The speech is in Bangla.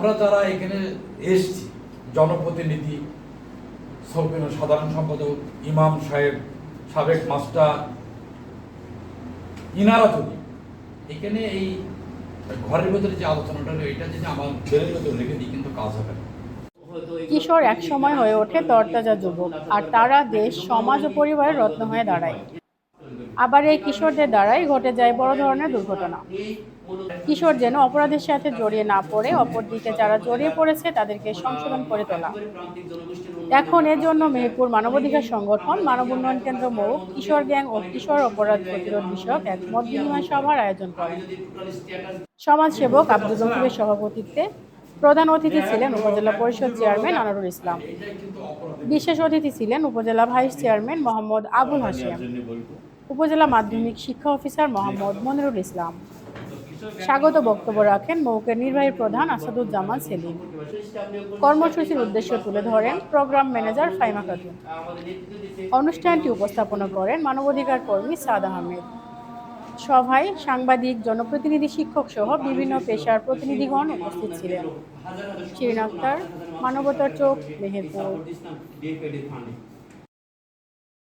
আমরা যারা এখানে এসছি, জনপ্রতিনিধি সাধারণ সম্পাদক, ইমাম সাহেব, সাবেক মাস্টার, ইনারা যদি এখানে এই ঘরের ভেতরে যে আলোচনাটা এটা যদি আমার বেলের ভেতরে রেখে দিই, কিন্তু কাজ হবে না। কিশোর একসময় হয়ে ওঠে তরতাজা যুবক, আর তারা দেশ, সমাজ ও পরিবারের রত্ন হয়ে দাঁড়ায়। আবার এই কিশোরদের দ্বারাই ঘটে যায় বড় ধরনের দুর্ঘটনা। কিশোর যেন অপরাধের সাথে জড়িয়ে না পড়ে, অপরদিকে যারা জড়িয়ে পড়েছে তাদেরকে সংশোধন করে তোলা। এখন এর জন্য মেহেরপুর মানবাধিকার সংগঠন, মানব উন্নয়ন কেন্দ্র মৌ, কিশোর গ্যাং ও কিশোর অপরাধ প্রতিরোধ বিষয়ক এক মত বিনিময় সভার আয়োজন করেন সমাজসেবক আব্দুল রকিবের সভাপতিত্বে প্রধান অতিথি ছিলেন উপজেলা পরিষদ চেয়ারম্যান আনারুল ইসলাম। বিশেষ অতিথি ছিলেন উপজেলা ভাইস চেয়ারম্যান মোহাম্মদ আবুল হাসিম উপজেলা মাধ্যমিক শিক্ষা অফিসার মোহাম্মদ মনিরুল ইসলাম। স্বাগত বক্তব্য রাখেন মৌকের নির্বাহী প্রধান আসাদুজ্জামান সেলিম। কর্মসূচির উদ্দেশ্য তুলে ধরেন প্রোগ্রাম ম্যানেজার ফাইমা খাতুন অনুষ্ঠানটি উপস্থাপনা করেন মানবাধিকার কর্মী সাদ আহমেদ। সভায় সাংবাদিক, জনপ্রতিনিধি, শিক্ষক সহ বিভিন্ন পেশার প্রতিনিধিগণ উপস্থিত ছিলেন। শিরিন আক্তার, মানবতার চোখ, মেহেরপুর।